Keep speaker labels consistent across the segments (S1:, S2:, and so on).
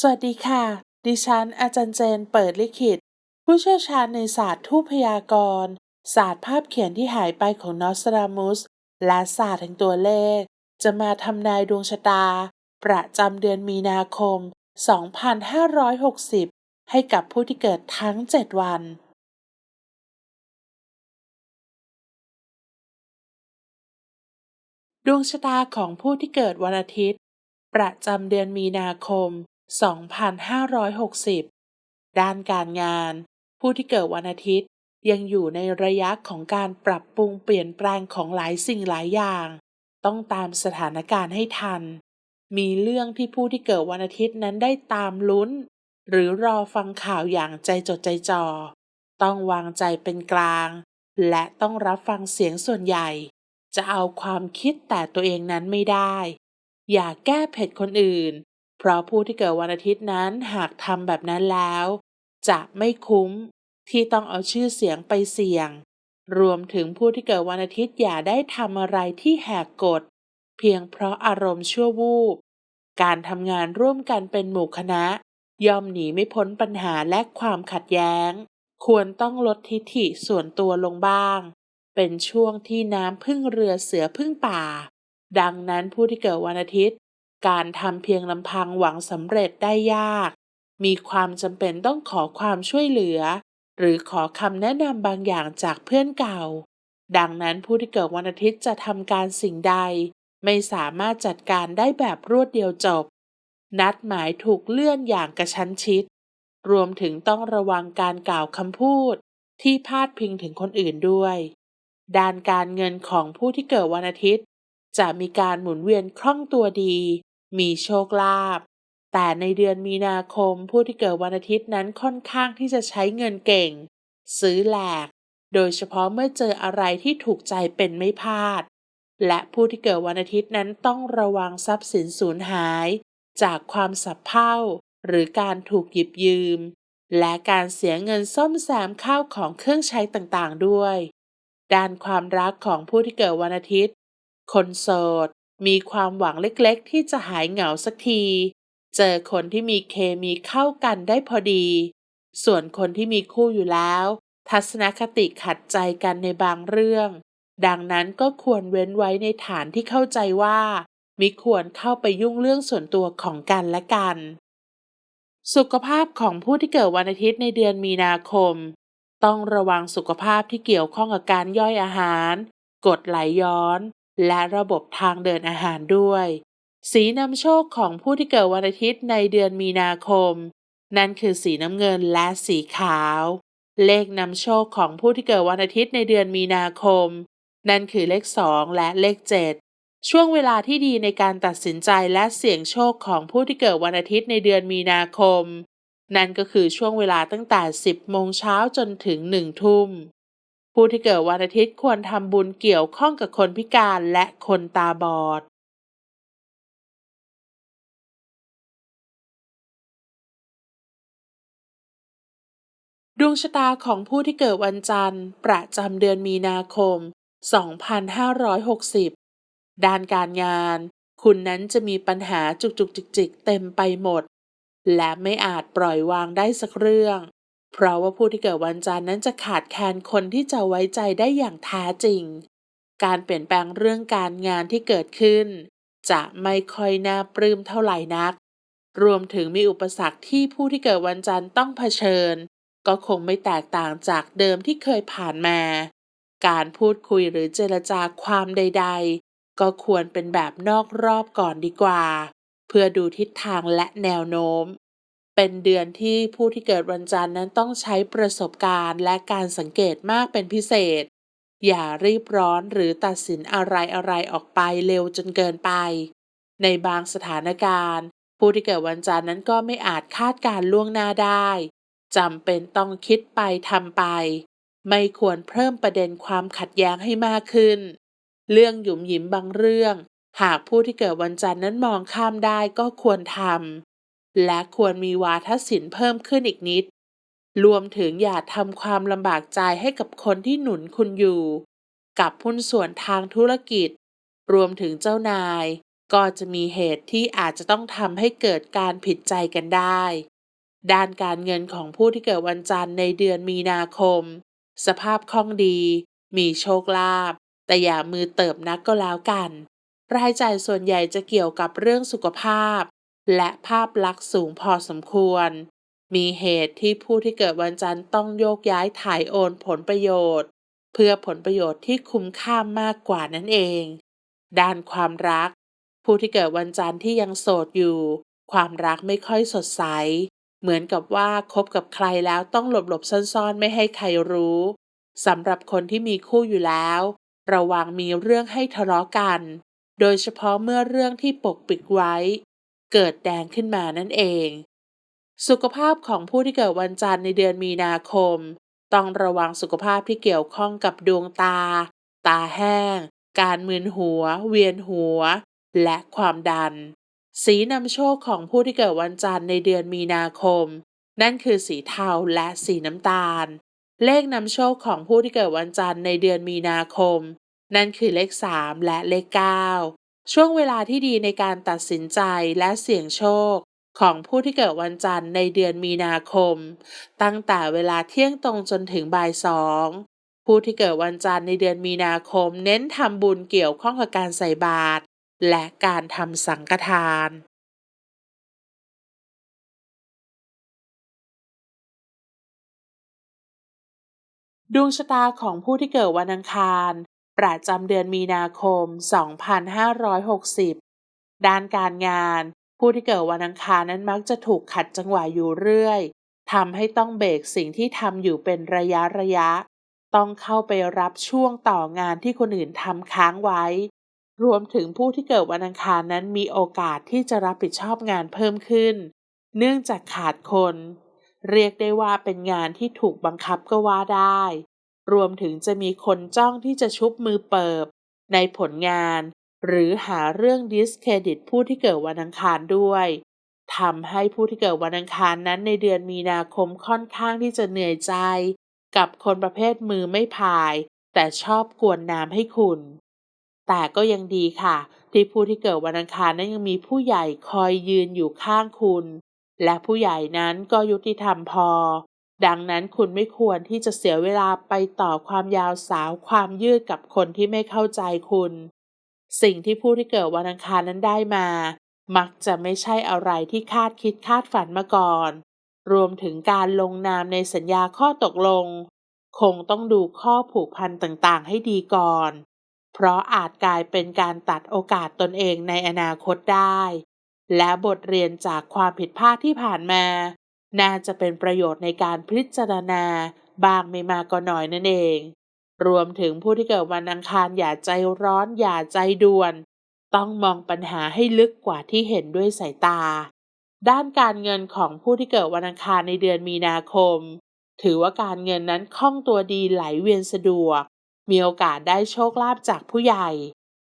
S1: สวัสดีค่ะ ดิฉัน อาจารย์เจน เปิดลิขิต ผู้เชี่ยวชาญในศาสตร์ทูพยากรณ์ ศาสตร์ภาพเขียนที่หายไปของนอสตรามุส และศาสตร์แห่งตัวเลข จะมาทำนายดวงชะตา ประจำเดือนมีนาคม 2560 ให้กับผู้ที่เกิดทั้ง 7 วันดวงชะตาของผู้ที่เกิดวันอาทิตย์ ประจำเดือนมีนาคม 2560 ด้านการงาน ผู้ที่เกิดวันอาทิตย์ยังอยู่ในระยะของการปรับปรุงเปลี่ยนแปลงของหลายสิ่งหลายอย่าง ต้องตามสถานการณ์ให้ทัน มีเรื่องที่ผู้ที่เกิดวันอาทิตย์นั้นได้ตามลุ้น หรือรอฟังข่าวอย่างใจจดใจจ่อ ต้องวางใจเป็นกลาง และต้องรับฟังเสียงส่วนใหญ่ จะเอาความคิดแต่ตัวเองนั้นไม่ได้ อย่าแก้เผ็ดคนอื่น เพราะผู้ที่เกิดวันอาทิตย์นั้นหากทำแบบนั้นแล้ว จะไม่คุ้มที่ต้องเอาชื่อเสียงไปเสี่ยง รวมถึงผู้ที่เกิดวันอาทิตย์อย่าได้ทำอะไรที่แหกกฎ เพียงเพราะอารมณ์ชั่ววูบการทำงานร่วมกันเป็นหมู่คณะ ย่อมหนีไม่พ้นปัญหาและความขัดแย้ง ควรต้องลดทิฐิส่วนตัวลงบ้าง เป็นช่วงที่น้ำพึ่งเรือเสือพึ่งป่า ดังนั้นผู้ที่เกิดวันอาทิตย์ การทำเพียงลำพังหวังสำเร็จได้ยาก มีความจำเป็นต้องขอความช่วยเหลือ หรือขอคำแนะนำบางอย่างจากเพื่อนเก่า ดังนั้นผู้ที่เกิดวันอาทิตย์จะทำการสิ่งใด ไม่สามารถจัดการได้แบบรวดเดียวจบ นัดหมายถูกเลื่อนอย่างกระชั้นชิด รวมถึงต้องระวังการกล่าวคำพูด ที่พาดพิงถึงคนอื่นด้วย ด้านการเงินของผู้ที่เกิดวันอาทิตย์จะมีการหมุนเวียนคล่องตัวดี มีโชคลาภแต่ในเดือนมีนาคมผู้ที่เกิดวันอาทิตย์นั้นค่อนข้างที่จะใช้เงินเก่ง ซื้อแหลก โดยเฉพาะเมื่อเจออะไรที่ถูกใจเป็นไม่พลาด และผู้ที่เกิดวันอาทิตย์นั้นต้องระวังทรัพย์สินสูญหาย จากความสับเพร่าหรือการถูกหยิบยืม และการเสียเงินซ่อมแซมข้าวของเครื่องใช้ต่างๆด้วย ด้านความรักของผู้ที่เกิดวันอาทิตย์ คนโสด มีความหวังเล็กๆ ที่จะหายเหงาสักที เจอคนที่มีเคมีเข้ากันได้พอดี ส่วนคนที่มีคู่อยู่แล้ว ทัศนคติขัดใจกันในบางเรื่อง ดังนั้นก็ควรเว้นไว้ในฐานที่เข้าใจว่ามิควรเข้าไปยุ่งเรื่องส่วนตัวของกันและกัน สุขภาพของผู้ที่เกิดวันอาทิตย์ในเดือนมีนาคม ต้องระวังสุขภาพที่เกี่ยวข้องกับการย่อยอาหาร กดไหลย้อน และระบบทางเดินอาหารด้วย สีนำโชคของผู้ที่เกิดวันอาทิตย์ในเดือนมีนาคม นั่นคือสีน้ำเงินและสีขาว เลขนำโชคของผู้ที่เกิดวันอาทิตย์ในเดือนมีนาคม นั่นคือเลขสองและเลขเจ็ดช่วงเวลาที่ดีในการตัดสินใจและเสี่ยงโชคของผู้ที่เกิดวันอาทิตย์ในเดือนมีนาคม นั่นก็คือช่วงเวลาตั้งแต่ 10 โมงเช้าจนถึง 1 ทุ่ม ผู้ที่เกิดวันอาทิตย์ควรทำบุญเกี่ยวข้องกับคนพิการและคนตาบอดดวงชะตาของผู้ที่เกิดวันจันทร์ ประจำเดือนมีนาคม 2560 ด้านการงาน คุณนั้นจะมีปัญหาจุกจุกจิกจิกเต็มไปหมด และไม่อาจปล่อยวางได้สักเรื่อง เพราะว่าผู้ที่เกิดวันจันทร์นั้นจะขาดแคลนคนที่จะไว้ใจได้อย่างแท้จริง การเปลี่ยนแปลงเรื่องการงานที่เกิดขึ้น จะไม่ค่อยน่าปลื้มเท่าไหร่นัก รวมถึงมีอุปสรรคที่ผู้ที่เกิดวันจันทร์ต้องเผชิญ ก็คงไม่แตกต่างจากเดิมที่เคยผ่านมา การพูดคุยหรือเจรจาความใด ๆ ก็ควรเป็นแบบนอกรอบก่อนดีกว่า เพื่อดูทิศทางและแนวโน้ม เป็นเดือนที่ผู้ที่เกิดวันจันทร์นั้นต้องใช้ประสบการณ์และการสังเกตมากเป็นพิเศษ อย่ารีบร้อนหรือตัดสินอะไรอะไรออกไปเร็วจนเกินไป ในบางสถานการณ์ ผู้ที่เกิดวันจันทร์นั้นก็ไม่อาจคาดการล่วงหน้าได้จำเป็นต้องคิดไปทำไป ไม่ควรเพิ่มประเด็นความขัดแย้งให้มากขึ้น เรื่องหยุมหยิมบางเรื่อง หากผู้ที่เกิดวันจันทร์นั้นมองข้ามได้ก็ควรทำ และควรมีวาทศิลป์เพิ่มขึ้นอีกนิด รวมถึงอย่าทำความลำบากใจให้กับคนที่หนุนคุณอยู่ กับหุ้นส่วนทางธุรกิจ รวมถึงเจ้านาย ก็จะมีเหตุที่อาจจะต้องทำให้เกิดการผิดใจกันได้ ด้านการเงินของผู้ที่เกิดวันจันทร์ในเดือนมีนาคม สภาพคล่องดี มีโชคลาภแต่อย่ามือเติบนักก็แล้วกัน รายจ่ายส่วนใหญ่จะเกี่ยวกับเรื่องสุขภาพ และภาพลักษณ์สูงพอสมควร มีเหตุที่ผู้ที่เกิดวันจันทร์ต้องโยกย้ายถ่ายโอนผลประโยชน์ เพื่อผลประโยชน์ที่คุ้มค่ามากกว่านั่นเอง ด้านความรัก ผู้ที่เกิดวันจันทร์ที่ยังโสดอยู่ ความรักไม่ค่อยสดใส เหมือนกับว่าคบกับใครแล้วต้องหลบหลบซ่อนๆ ไม่ให้ใครรู้สำหรับคนที่มีคู่อยู่แล้ว ระวังมีเรื่องให้ทะเลาะกัน โดยเฉพาะเมื่อเรื่องที่ปกปิดไว้ เกิดแดงขึ้นมานั่นเอง สุขภาพของผู้ที่เกิดวันจันทร์ในเดือนมีนาคม ต้องระวังสุขภาพที่เกี่ยวข้องกับดวงตา ตาแห้ง การมึนหัว เวียนหัว และความดัน สีนำโชคของผู้ที่เกิดวันจันทร์ในเดือนมีนาคม นั่นคือสีเทาและสีน้ำตาล เลขนำโชคของผู้ที่เกิดวันจันทร์ในเดือนมีนาคม นั่นคือเลข 3 และเลข 9 ช่วงเวลาที่ดีในการตัดสินใจและเสี่ยงโชค ของผู้ที่เกิดวันจันทร์ในเดือนมีนาคม ตั้งแต่เวลาเที่ยงตรงจนถึงบ่ายสองผู้ที่เกิดวันจันทร์ในเดือนมีนาคม เน้นทำบุญเกี่ยวข้องกับการใส่บาตรและการทำสังฆทาน ดวงชะตาของผู้ที่เกิดวันอังคาร ประจำเดือนมีนาคม 2560 ด้านการงาน ผู้ที่เกิดวันอังคารนั้นมักจะถูกขัดจังหวะอยู่เรื่อยทำให้ต้องเบรกสิ่งที่ทำอยู่เป็นระยะระยะ ต้องเข้าไปรับช่วงต่องานที่คนอื่นทำค้างไว้ รวมถึงผู้ที่เกิดวันอังคารนั้นมีโอกาสที่จะรับผิดชอบงานเพิ่มขึ้น เนื่องจากขาดคน เรียกได้ว่าเป็นงานที่ถูกบังคับก็ว่าได้ รวมถึงจะมีคนจ้องที่จะชุบมือเปิบ ในผลงาน หรือหาเรื่องดิสเครดิตผู้ที่เกิดวันอังคารด้วยทำให้ผู้ที่เกิดวันอังคารนั้นในเดือนมีนาคมค่อนข้างที่จะเหนื่อยใจ กับคนประเภทมือไม่พาย แต่ชอบกวนน้ำให้คุณ แต่ก็ยังดีค่ะ ที่ผู้ที่เกิดวันอังคารนั้นยังมีผู้ใหญ่คอยยืนอยู่ข้างคุณ และผู้ใหญ่นั้นก็ยุติธรรมพอ ดังนั้นคุณไม่ควรที่จะเสียเวลาไปต่อความยาวสาวความยืดกับคนที่ไม่เข้าใจคุณ สิ่งที่ผู้ที่เกิดวันอังคารนั้นได้มา มักจะไม่ใช่อะไรที่คาดคิดคาดฝันมาก่อน รวมถึงการลงนามในสัญญาข้อตกลง คงต้องดูข้อผูกพันต่างๆ ให้ดีก่อน เพราะอาจกลายเป็นการตัดโอกาสตนเองในอนาคตได้ และบทเรียนจากความผิดพลาดที่ผ่านมา น่าจะเป็นประโยชน์ในการพิจารณาบางไม่มากก็น้อยนั่นเอง รวมถึงผู้ที่เกิดวันอังคารอย่าใจร้อนอย่าใจด่วน ต้องมองปัญหาให้ลึกกว่าที่เห็นด้วยสายตา ด้านการเงินของผู้ที่เกิดวันอังคารในเดือนมีนาคม ถือว่าการเงินนั้นคล่องตัวดีไหลเวียนสะดวก มีโอกาสได้โชคลาภจากผู้ใหญ่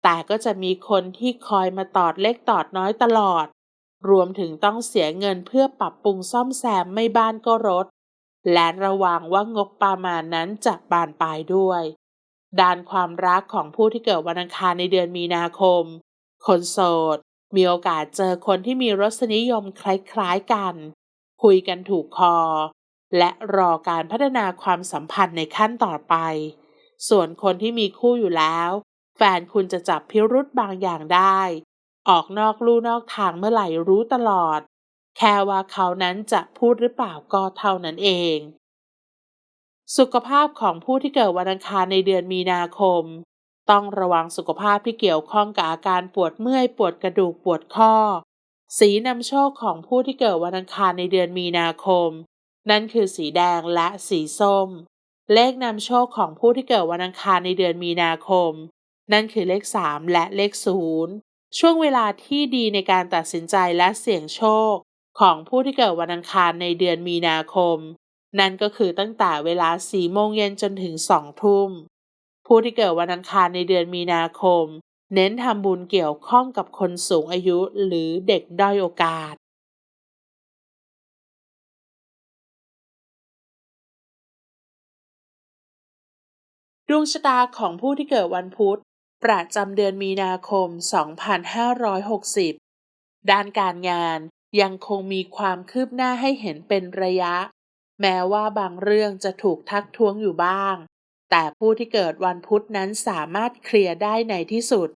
S1: แต่ก็จะมีคนที่คอยมาตอดเล็กตอดน้อยตลอด รวมถึงต้องเสียเงินเพื่อปรับปรุงซ่อมแซมไม่บ้านก็รถ และระวังว่างบประมาณนั้นจะบานปลายด้วย ด้านความรักของผู้ที่เกิดวันอังคารในเดือนมีนาคม คนโสด มีโอกาสเจอคนที่มีรสนิยมคล้ายๆกัน คุยกันถูกคอ และรอการพัฒนาความสัมพันธ์ในขั้นต่อไป ส่วนคนที่มีคู่อยู่แล้ว แฟนคุณจะจับพิรุธบางอย่างได้ ออกนอกลู่นอกทางเมื่อไหร่รู้ตลอด แค่ว่าเขานั้นจะพูดหรือเปล่าก็เท่านั้นเอง สุขภาพของผู้ที่เกิดวันอังคารในเดือนมีนาคม ต้องระวังสุขภาพที่เกี่ยวข้องกับอาการปวดเมื่อยปวดกระดูกปวดข้อ สีนำโชคของผู้ที่เกิดวันอังคารในเดือนมีนาคม นั่นคือสีแดงและสีส้ม เลขนำโชคของผู้ที่เกิดวันอังคารในเดือนมีนาคม นั่นคือเลข 3 และเลข 0 ช่วงเวลาที่ดีในการตัดสินใจและเสี่ยงโชค ของผู้ที่เกิดวันอังคารในเดือนมีนาคม นั่นก็คือตั้งแต่เวลา4โมงเย็นจนถึง2ทุ่ม ผู้ที่เกิดวันอังคารในเดือนมีนาคม เน้นทำบุญเกี่ยวข้องกับคนสูงอายุหรือเด็กด้อยโอกาสดวงชะตาของผู้ที่เกิดวันพุธ ประจำเดือนมีนาคม 2560 ด้านการงานยังคงมีความคืบหน้าให้เห็นเป็นระยะ แม้ว่าบางเรื่องจะถูกทักท้วงอยู่บ้าง แต่ผู้ที่เกิดวันพุธนั้นสามารถเคลียร์ได้ในที่สุด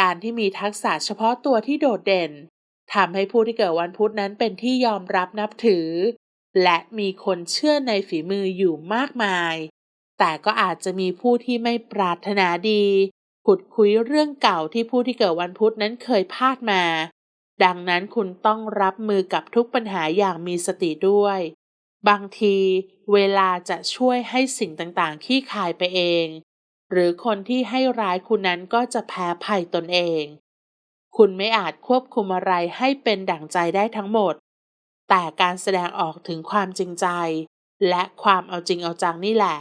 S1: การที่มีทักษะเฉพาะตัวที่โดดเด่นทำให้ผู้ที่เกิดวันพุธนั้นเป็นที่ยอมรับนับถือ และมีคนเชื่อในฝีมืออยู่มากมาย แต่ก็อาจจะมีผู้ที่ไม่ปรารถนาดี ขุดคุยเรื่องเก่าที่ผู้ที่เกิดวันพุธนั้นเคยพลาดมา ดังนั้นคุณต้องรับมือกับทุกปัญหาอย่างมีสติด้วย บางทีเวลาจะช่วยให้สิ่งต่างๆขี้คายไปเอง หรือคนที่ให้ร้ายคุณนั้นก็จะแพ้ภัยตนเอง คุณไม่อาจควบคุมอะไรให้เป็นดั่งใจได้ทั้งหมด แต่การแสดงออกถึงความจริงใจ และความเอาจริงเอาจังนี่แหละ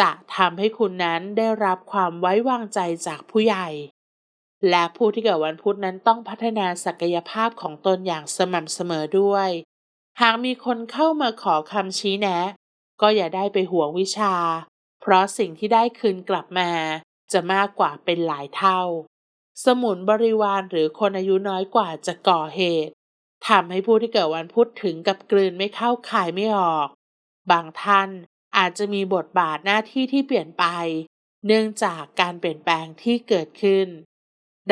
S1: จะทำให้คุณนั้นได้รับความไว้วางใจจากผู้ใหญ่ และผู้ที่เกิดวันพุธนั้นต้องพัฒนาศักยภาพของตนอย่างสม่ำเสมอด้วย หากมีคนเข้ามาขอคำชี้แนะ ก็อย่าได้ไปห่วงวิชา เพราะสิ่งที่ได้คืนกลับมา จะมากกว่าเป็นหลายเท่า สมุนบริวารหรือคนอายุน้อยกว่าจะก่อเหตุทำให้ผู้ที่เกิดวันพุธถึงกับกลืนไม่เข้าคายไม่ออก บางท่าน อาจจะมีบทบาทหน้าที่ที่เปลี่ยนไป เนื่องจากการเปลี่ยนแปลงที่เกิดขึ้น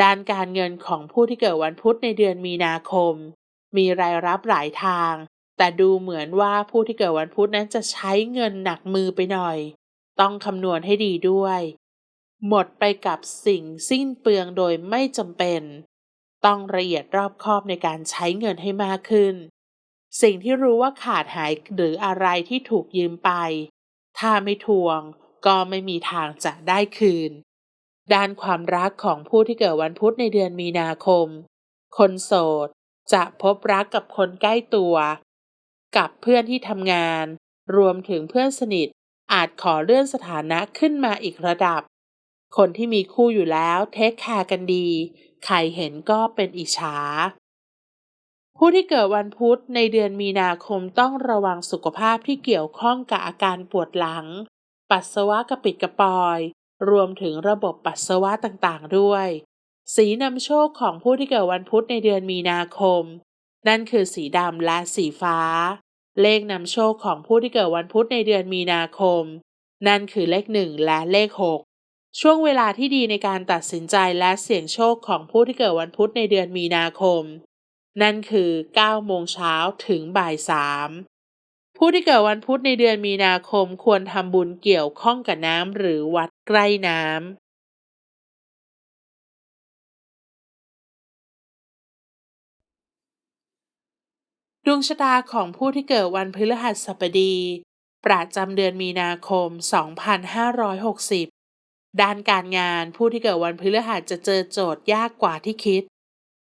S1: ด้านการเงินของผู้ที่เกิดวันพุธในเดือนมีนาคม มีรายรับหลายทาง แต่ดูเหมือนว่าผู้ที่เกิดวันพุธนั้นจะใช้เงินหนักมือไปหน่อย ต้องคำนวณให้ดีด้วย หมดไปกับสิ่งสิ้นเปลืองโดยไม่จำเป็น ต้องละเอียดรอบคอบในการใช้เงินให้มากขึ้น สิ่งที่รู้ว่าขาดหายหรืออะไรที่ถูกยืมไป ถ้าไม่ทวงก็ไม่มีทางจะได้คืน ด้านความรักของผู้ที่เกิดวันพุธในเดือนมีนาคม คนโสดจะพบรักกับคนใกล้ตัว กับเพื่อนที่ทำงาน รวมถึงเพื่อนสนิทอาจขอเลื่อนสถานะขึ้นมาอีกระดับ คนที่มีคู่อยู่แล้วเทคแคร์กันดี ใครเห็นก็เป็นอิจฉา ผู้ที่เกิดวันพุธในเดือนมีนาคมต้องระวังสุขภาพที่เกี่ยวข้องกับอาการปวดหลัง ปัสสาวะกระปิดกระปอย รวมถึงระบบปัสสาวะต่างๆ ด้วย สีนำโชคของผู้ที่เกิดวันพุธในเดือนมีนาคม นั่นคือสีดำและสีฟ้า เลขนำโชคของผู้ที่เกิดวันพุธในเดือนมีนาคม นั่นคือเลขหนึ่งและเลขหกช่วงเวลาที่ดีในการตัดสินใจและเสี่ยงโชคของผู้ที่เกิดวันพุธในเดือนมีนาคม นั่นคือ9โมงเช้าถึงบ่ายสามผู้ที่เกิดวันพุธในเดือนมีนาคมควรทำบุญเกี่ยวข้องกับน้ำหรือวัดใกล้น้ำดวงชะตาของผู้ที่เกิดวันพฤหัสบดี ประจำเดือนมีนาคม 2560 ด้านการงานผู้ที่เกิดวันพฤหัสจะเจอโจทย์ยากกว่าที่คิด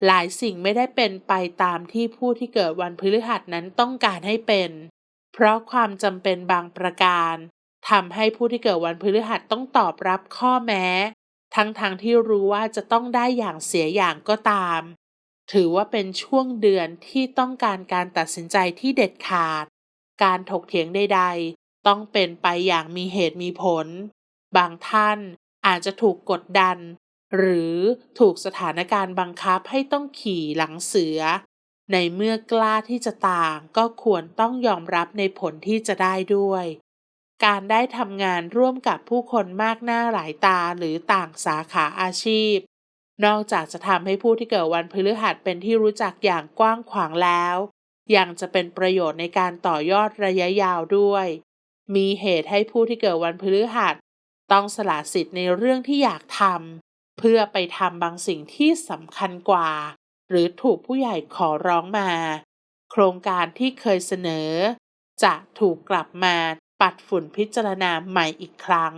S1: หลายสิ่งไม่ได้เป็นไปตามที่ผู้ที่เกิดวันพฤหัสนั้นต้องการให้เป็น เพราะความจำเป็นบางประการทำให้ผู้ที่เกิดวันพฤหัสต้องตอบรับข้อแม้ ทั้งๆทที่รู้ว่าจะต้องได้อย่างเสียอย่างก็ตาม ถือว่าเป็นช่วงเดือนที่ต้องการการตัดสินใจที่เด็ดขาด การถกเถียงใด ๆ ต้องเป็นไปอย่างมีเหตุมีผล บางท่านอาจจะถูกกดดัน หรือถูกสถานการณ์บังคับให้ต้องขี่หลังเสือ ในเมื่อกล้าที่จะต่างก็ควรต้องยอมรับในผลที่จะได้ด้วย การได้ทำงานร่วมกับผู้คนมากหน้าหลายตาหรือต่างสาขาอาชีพ นอกจากจะทำให้ผู้ที่เกิดวันพฤหัสเป็นที่รู้จักอย่างกว้างขวางแล้ว ยังจะเป็นประโยชน์ในการต่อยอดระยะยาวด้วย มีเหตุให้ผู้ที่เกิดวันพฤหัสต้องสละสิทธิ์ในเรื่องที่อยากทำ เพื่อไปทำบางสิ่งที่สำคัญกว่า หรือถูกผู้ใหญ่ขอร้องมา โครงการที่เคยเสนอ จะถูกกลับมาปัดฝุ่นพิจารณาใหม่อีกครั้ง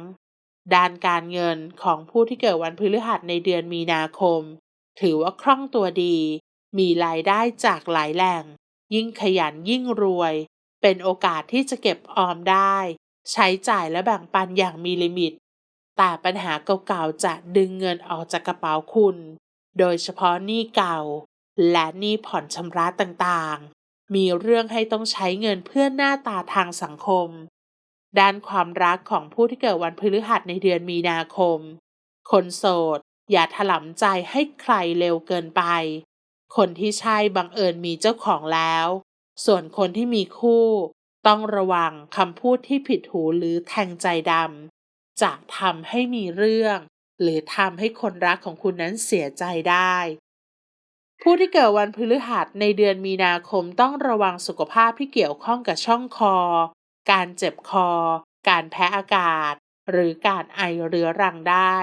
S1: ด้านการเงินของผู้ที่เกิดวันพฤหัสในเดือนมีนาคม ถือว่าคล่องตัวดี มีรายได้จากหลายแหล่ง ยิ่งขยันยิ่งรวย เป็นโอกาสที่จะเก็บออมได้ ใช้จ่ายและแบ่งปันอย่างมีลิมิต แต่ปัญหาเก่าๆจะดึงเงินออกจากกระเป๋าคุณ โดยเฉพาะหนี้เก่า และหนี้ผ่อนชำระต่างๆ มีเรื่องให้ต้องใช้เงินเพื่อหน้าตาทางสังคม ด้านความรักของผู้ที่เกิดวันพฤหัสในเดือนมีนาคม คนโสด อย่าถลำใจให้ใครเร็วเกินไป คนที่ใช่บังเอิญมีเจ้าของแล้ว ส่วนคนที่มีคู่ ต้องระวังคำพูดที่ผิดหูหรือแทงใจดำ จะทำให้มีเรื่อง หรือทำให้คนรักของคุณนั้นเสียใจได้ ผู้ที่เกิดวันพฤหัสในเดือนมีนาคมต้องระวังสุขภาพที่เกี่ยวข้องกับช่องคอ การเจ็บคอ การแพ้อากาศ หรือการไอเรื้อรังได้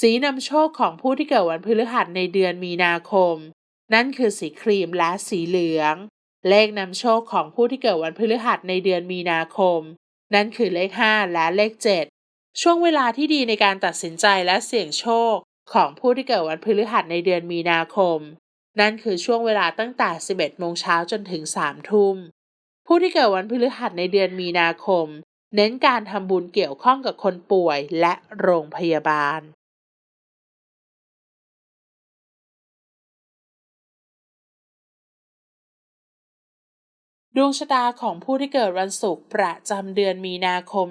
S1: สีนำโชคของผู้ที่เกิดวันพฤหัสในเดือนมีนาคม นั่นคือสีครีมและสีเหลือง เลขนำโชคของผู้ที่เกิดวันพฤหัสในเดือนมีนาคม นั่นคือเลข 5 และเลข 7 ช่วงเวลาที่ดีในการตัดสินใจและเสี่ยงโชค ของผู้ที่เกิดวันพฤหัสในเดือนมีนาคม นั่นคือช่วงเวลาตั้งแต่ 11 โมงเช้าจนถึง 3 ทุ่ม ผู้ที่เกิดวันพฤหัสในเดือนมีนาคม เน้นการทำบุญเกี่ยวข้องกับคนป่วยและโรงพยาบาล ดวงชะตาของผู้ที่เกิดวันศุกร์ประจำเดือนมีนาคม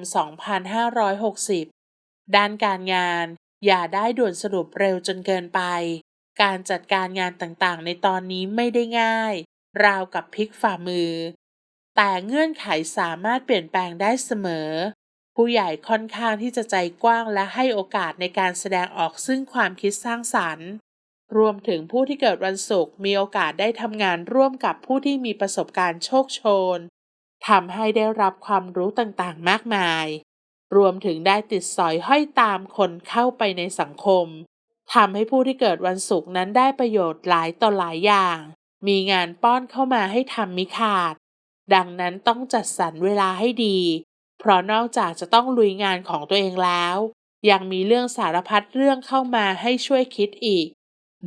S1: 2560 ด้านการงาน อย่าได้ด่วนสรุปเร็วจนเกินไป การจัดการงานต่างๆ ในตอนนี้ไม่ได้ง่าย ราวกับพลิกฝ่ามือ แต่เงื่อนไขสามารถเปลี่ยนแปลงได้เสมอ ผู้ใหญ่ค่อนข้างที่จะใจกว้างและให้โอกาสในการแสดงออกซึ่งความคิดสร้างสรรค์ รวมถึงผู้ที่เกิดวันศุกร์มีโอกาสได้ทำงานร่วมกับผู้ที่มีประสบการณ์โชคโชนทำให้ได้รับความรู้ต่างๆ มากมาย รวมถึงได้ติดสอยห้อยตามคนเข้าไปในสังคมทำให้ผู้ที่เกิดวันศุกร์นั้นได้ประโยชน์หลายต่อหลายอย่าง มีงานป้อนเข้ามาให้ทำมิขาด ดังนั้นต้องจัดสรรเวลาให้ดี เพราะนอกจากจะต้องลุยงานของตัวเองแล้ว ยังมีเรื่องสารพัดเรื่องเข้ามาให้ช่วยคิดอีก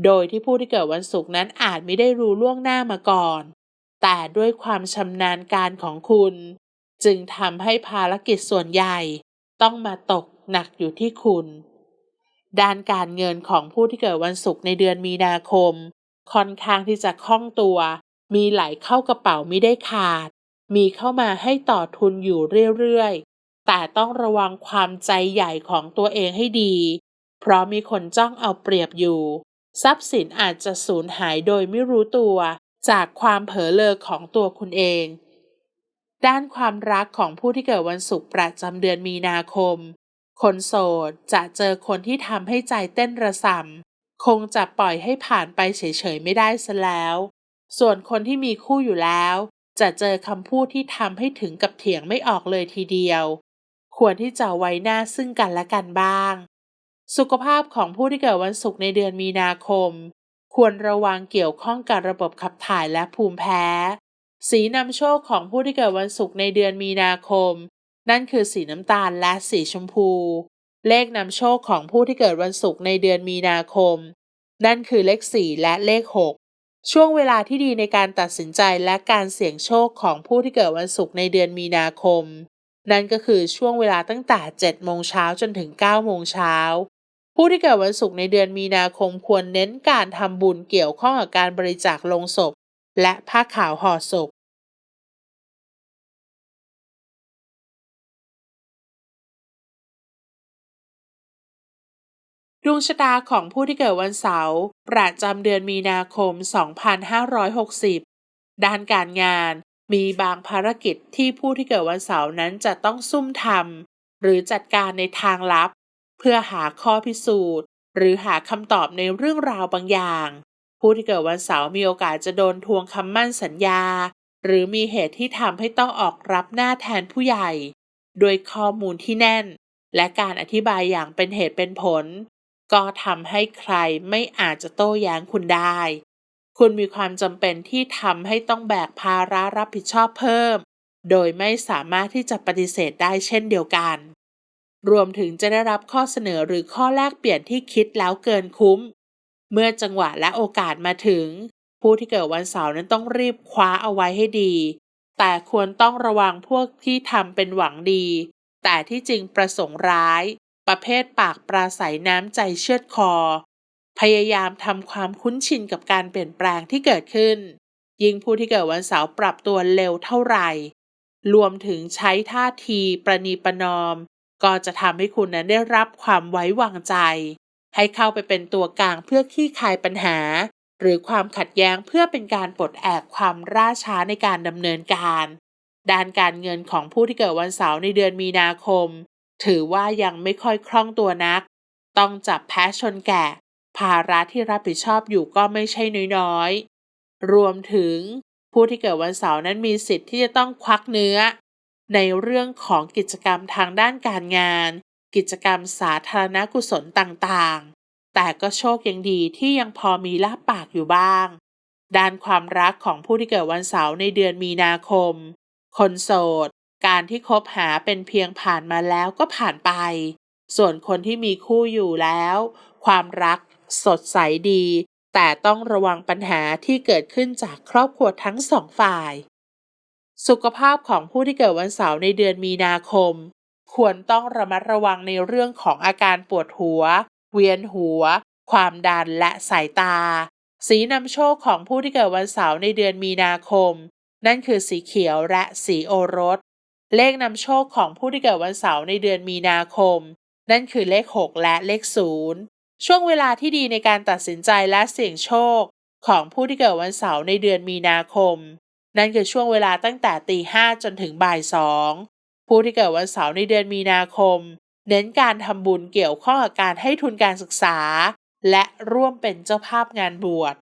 S1: โดยที่ผู้ที่เกิดวันศุกร์นั้นอาจไม่ได้รู้ล่วงหน้ามาก่อน แต่ด้วยความชำนาญการของคุณ จึงทำให้ภารกิจส่วนใหญ่ต้องมาตกหนักอยู่ที่คุณ ด้านการเงินของผู้ที่เกิดวันศุกร์ในเดือนมีนาคม ค่อนข้างที่จะคล่องตัว มีไหลเข้ากระเป๋าไม่ได้ขาด มีเข้ามาให้ต่อทุนอยู่เรื่อยๆ แต่ต้องระวังความใจใหญ่ของตัวเองให้ดี เพราะมีคนจ้องเอาเปรียบอยู่ ทรัพย์สินอาจจะสูญหายโดยไม่รู้ตัวจากความเผลอเลอของตัวคุณเอง ด้านความรักของผู้ที่เกิดวันศุกร์ประจำเดือนมีนาคม คนโสดจะเจอคนที่ทำให้ใจเต้นระส่ำคงจะปล่อยให้ผ่านไปเฉยๆไม่ได้ซะแล้ว ส่วนคนที่มีคู่อยู่แล้ว จะเจอคำพูดที่ทำให้ถึงกับเถียงไม่ออกเลยทีเดียว ควรที่จะไว้หน้าซึ่งกันและกันบ้าง สุขภาพของผู้ที่เกิดวันศุกร์ในเดือนมีนาคม ควรระวังเกี่ยวข้องกับระบบขับถ่ายและภูมิแพ้ สีนำโชคของผู้ที่เกิดวันศุกร์ในเดือนมีนาคม นั่นคือสีน้ำตาลและสีชมพู เลขนำโชคของผู้ที่เกิดวันศุกร์ในเดือนมีนาคม นั่นคือเลข 4 และเลข 6 ช่วงเวลาที่ดีในการตัดสินใจและการเสี่ยงโชคของผู้ที่เกิดวันศุกร์ในเดือนมีนาคม นั่นก็คือช่วงเวลาตั้งแต่7โมงเช้าจนถึง9โมงเช้า ผู้ที่เกิดวันศุกร์ในเดือนมีนาคมควรเน้นการทำบุญเกี่ยวข้องกับการบริจาคลงศพ และผ้าขาวห่อศพดวงชะตาของผู้ที่เกิดวันเสาร์ประจำเดือนมีนาคม 2560 ด้านการงานมีบางภารกิจที่ผู้ที่เกิดวันเสาร์นั้นจะต้องซุ่มทำหรือจัดการในทางลับ เพื่อหาข้อพิสูจน์ หรือหาคำตอบในเรื่องราวบางอย่าง ผู้ที่เกิดวันเสาร์มีโอกาสจะโดนทวงคำมั่นสัญญา หรือมีเหตุที่ทำให้ต้องออกรับหน้าแทนผู้ใหญ่ โดยข้อมูลที่แน่น และการอธิบายอย่างเป็นเหตุเป็นผล ก็ทำให้ใครไม่อาจจะโต้แย้งคุณได้ คุณมีความจำเป็นที่ทำให้ต้องแบกภาระรับผิดชอบเพิ่ม โดยไม่สามารถที่จะปฏิเสธได้เช่นเดียวกัน รวมถึงจะได้รับข้อเสนอหรือข้อแลกเปลี่ยนที่คิดแล้วเกินคุ้ม เมื่อจังหวะและโอกาสมาถึง ผู้ที่เกิดวันเสาร์นั้นต้องรีบคว้าเอาไว้ให้ดี แต่ควรต้องระวังพวกที่ทำเป็นหวังดี แต่ที่จริงประสงค์ร้าย ประเภทปากปราศัยน้ำใจเชือดคอ พยายามทำความคุ้นชินกับการเปลี่ยนแปลงที่เกิดขึ้น ยิ่งผู้ที่เกิดวันเสาร์ปรับตัวเร็วเท่าไหร่รวมถึงใช้ท่าทีประนีประนอม ก็จะทำให้คุณนั้นได้รับความไว้วางใจ ให้เข้าไปเป็นตัวกลางเพื่อคลี่คลายปัญหา หรือความขัดแย้งเพื่อเป็นการปลดแอกความล่าช้าในการดำเนินการ ด้านการเงินของผู้ที่เกิดวันเสาร์ในเดือนมีนาคม ถือว่ายังไม่ค่อยคล่องตัวนัก ต้องจับแพ้ชนแกะ ภาระที่รับผิดชอบอยู่ก็ไม่ใช่น้อยๆรวมถึงผู้ที่เกิดวันเสาร์นั้นมีสิทธิ์ที่จะต้องควักเนื้อ ในเรื่องของกิจกรรมทางด้านการงาน กิจกรรมสาธารณกุศลต่างๆ แต่ก็โชคยังดีที่ยังพอมีลาบปากอยู่บ้าง ด้านความรักของผู้ที่เกิดวันเสาร์ในเดือนมีนาคม คนโสด การที่คบหาเป็นเพียงผ่านมาแล้วก็ผ่านไป ส่วนคนที่มีคู่อยู่แล้ว ความรักสดใสดี แต่ต้องระวังปัญหาที่เกิดขึ้นจากครอบครัวทั้งสองฝ่าย สุขภาพของผู้ที่เกิดวันเสาร์ในเดือนมีนาคม ควรต้องระมัดระวังในเรื่องของอาการปวดหัว เวียนหัว ความดันและสายตา สีนำโชคของผู้ที่เกิดวันเสาร์ในเดือนมีนาคม นั่นคือสีเขียวและสีโอรส เลขนำโชคของผู้ที่เกิดวันเสาร์ในเดือนมีนาคม นั่นคือเลข 6 และเลข 0 ช่วงเวลาที่ดีในการตัดสินใจและเสี่ยงโชค ของผู้ที่เกิดวันเสาร์ในเดือนมีนาคม นั่นคือช่วงเวลาตั้งแต่ตีห้าจนถึงบ่ายสองผู้ที่เกิดวันเสาร์ในเดือนมีนาคม เน้นการทำบุญเกี่ยวข้องกับการให้ทุนการศึกษา และร่วมเป็นเจ้าภาพงานบวช